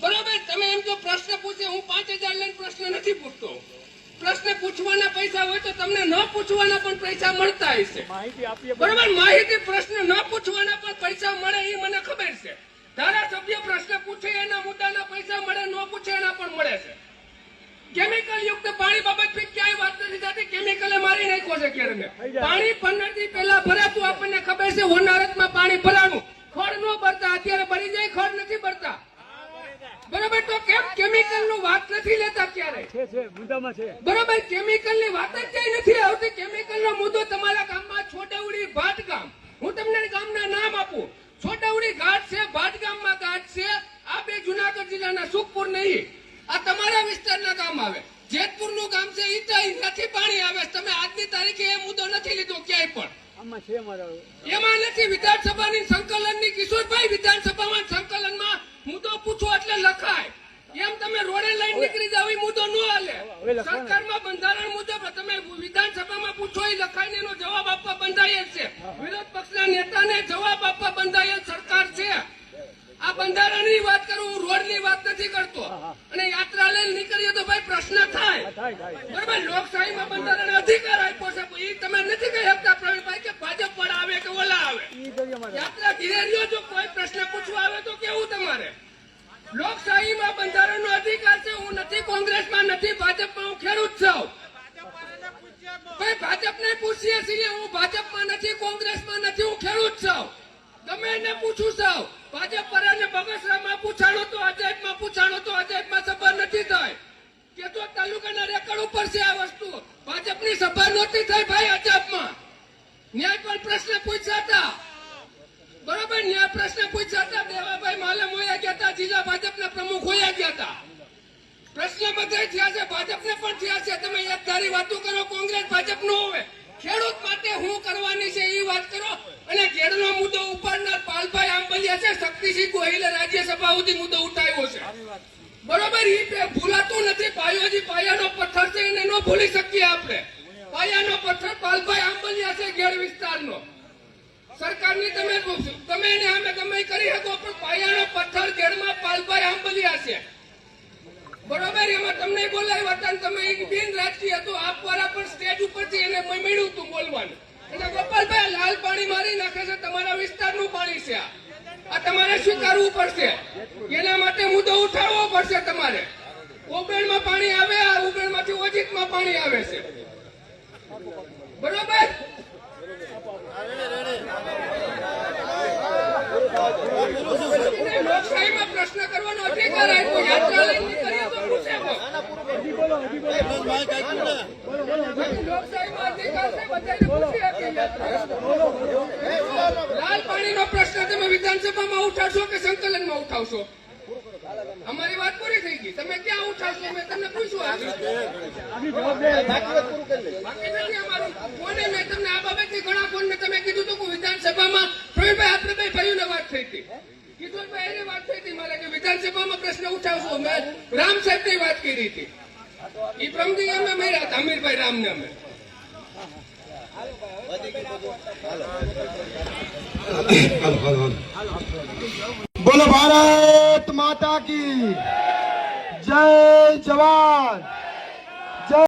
બરોબર? તમે એમ જો પ્રશ્ન પૂછે હું પાંચ હજાર લઈને પ્રશ્ન નથી પૂછતો. પ્રશ્ન પૂછવાના પૈસા હોય તો તમને ન પૂછવાના પણ પૈસા મળતા હશે. બરાબર? માહિતી પ્રશ્ન ન પૂછવાના પણ પૈસા મળે એ મને ખબર છે. ધારાસભ્ય પ્રશ્ન પૂછે એના મુદ્દાના પૈસા મળે ન પૂછે એના પણ મળે છે. કેમિકલ યુક્ત પાણી બાબત ક્યાંય વાત નથી થતી. કેમિકલે મારી નાખ્યો છે ક્યારે પાણી પંદર દી પહેલા ભરાતું આપણને ખબર છે હોનારતમાં પાણી ભરાનું ખડ ન ભરતા અત્યારે ભરી જાય ખડ નથી ભરતા બરોબર તો કેમ કેમિકલનું વાત નથી લેતા ક્યારે? છે છે મુદ્દામાં છે. બરોબર કેમિકલની વાત જ કઈ નથી આવતી. કેમિકલ નો મુદ્દો તમારા ગામમાં છોટાઉડી ભાટ ગામ હું તમને ગામના નામ આપું. છોટાઉડી ઘાટ છે ભાટ ગામમાં ઘાટ છે. આ બે જુનાગઢ જિલ્લાના સુખપુર નહીં. આ તમારા વિસ્તારના ગામ આવે. જેતપુરનું ગામ છે ઈચાઈ નથી પાણી આવે. તમે આજની તારીખે એ મુદ્દો નથી લીધો ક્યાંય પણ. આમાં છે મારા એમાં નથી. વિધાનસભાની સંકલનની કિશોરભાઈ વિધાનસભામાં સંકલનમાં મુદ્દો પૂછો એટલે લખાય. એમ તમે રોડે લઈને નીકળી જાવ એ મુદ્દો ન હાલે. સરકારમાં બંધારણ મુજબ તમે વિધાનસભામાં પૂછો એ લખાઈને એનો જવાબ આપવા બંધાયેલ છે. વિરોધ પક્ષના નેતાને જવાબ આપવા બંધાયેલ સરકાર છે. આ બંધારણની વાત કરું હું રોડની વાત નથી કરતો. અને યાત્રા લઈને નીકળીએ તો ભાઈ પ્રશ્ન થાય. બરાબર લોકશાહીમાં બંધારણ અધિકાર આપ્યો છે એ તમે નથી કહી શકતા પ્રવીણભાઈ કે ભાજપ પણ આવે કે ઓલા આવે. યાત્રા ઘીરે રહ્યો જો કોઈ પ્રશ્ન પૂછવા આવે તો કેવું તમારે લોકશાહીમાં બંધારણનો અધિકાર છે હું નથી કોંગ્રેસમાં નથી, ભાજપમાં હું ખેડૂત છું. ભાઈ, ભાજપને પૂછીએ છીએ, હું ભાજપમાં નથી, કોંગ્રેસમાં નથી, હું ખેડૂત છું. ગમે એને પૂછું છું ભાજપ પર અને બગસરામાં પૂછાણો તો અજાયબમાં પૂછાણો તો અજાયબમાં સભા નથી થઈ કે તો તાલુકાના રેકર્ડ ઉપર છે આ વસ્તુ. ભાજપની સભા નહોતી થઈ ભાઈ અજબમાં ન્યાય પણ પ્રશ્ન પૂછ્યા હતા. બરોબર, ન્યાય પ્રશ્ન પૂછ્યા દેવાભાઈ માલમ હોયા ગયા હતા, જિલ્લા ભાજપના પ્રમુખ હોયા ગયા હતા. પ્રશ્ન બધા થયા છે ભાજપને પણ થયા છે. તમે યાદધારી વાતો કરો કોંગ્રેસ ભાજપ નો હવે ખેડૂત માટે હું કરવાની છે એ વાત કરો. અને ઘેરનો મુદ્દો ઉપાડનાર પાલભાઈ આંબલિયા છે શક્તિસિંહ ગોહિલે રાજ્યસભા સુધી મુદ્દો ઉઠાવ્યો છે. બરોબર એ ભૂલાતું નથી. પાયોજી પાયાનો પથ્થર છે એને ન ભૂલી શકીએ આપણે. પાયાનો પથ્થર પાલભાઈ આંબલિયા છે ઘેર વિસ્તારનો. સરકારની તમે તમે એને અમે ગમે કરી શકો પણ પાયાનો પથ્થર ઘેરમાં પાલભાઈ આંબલિયા છે બરોબર એમાં તમને બોલાવ્યા હતા તમે એક બિન રાજકીય હતો. આપ વાળા પણ સ્ટેજ ઉપરથી એને મળ્યું હતું બોલવાનું. એટલે ગોપાલભાઈ લાલ પાણી મારી નાખે છે. તમારા વિસ્તારનું પાણી છે આ. તમારે સ્વીકારવું પડશે. એના માટે મુદ્દો ઉઠાવવો પડશે તમારે. ઉબેણમાં પાણી આવે, આ ઉબેણમાંથી ઓજીતમાં પાણી આવે છે. બરોબર એને લોકશાહીમાં પ્રશ્ન કરવાનો અધિકાર આપ્યો યાત્રા લઈને નીકળીએ તો પૂછે પણ. લોકશાહીમાં અધિકાર છે, બધાને પૂછી શકીએ. લાલ પાણીનો પ્રશ્ન તમે વિધાનસભામાં ઉઠાવશો કે સંકલનમાં ઉઠાવશો? અમારી વાત પૂરી થઈ ગઈ. તમે ક્યાં ઉઠાવશો? મેં તમને પૂછ્યું આગળ આની જવાબદારી બાકી નથી અમારું. કોને મેં તમને આ બાબતની ઘણા ફોન મેં તમે કીધું હતું કે વિધાનસભામાં પ્રવીણભાઈ આપણે બે ભાઈઓને વાત થઈ હતી. કિશોરભાઈ એને વાત થઈ હતી. મારે કે વિધાનસભામાં પ્રશ્ન ઉઠાવશો? મેં રામ સાહેબની વાત કરી હતી. એ પ્રમદી અમે મેળ્યા હતા અમીરભાઈ રામને અમે. બોલો ભારત માતા કી જય જવાન.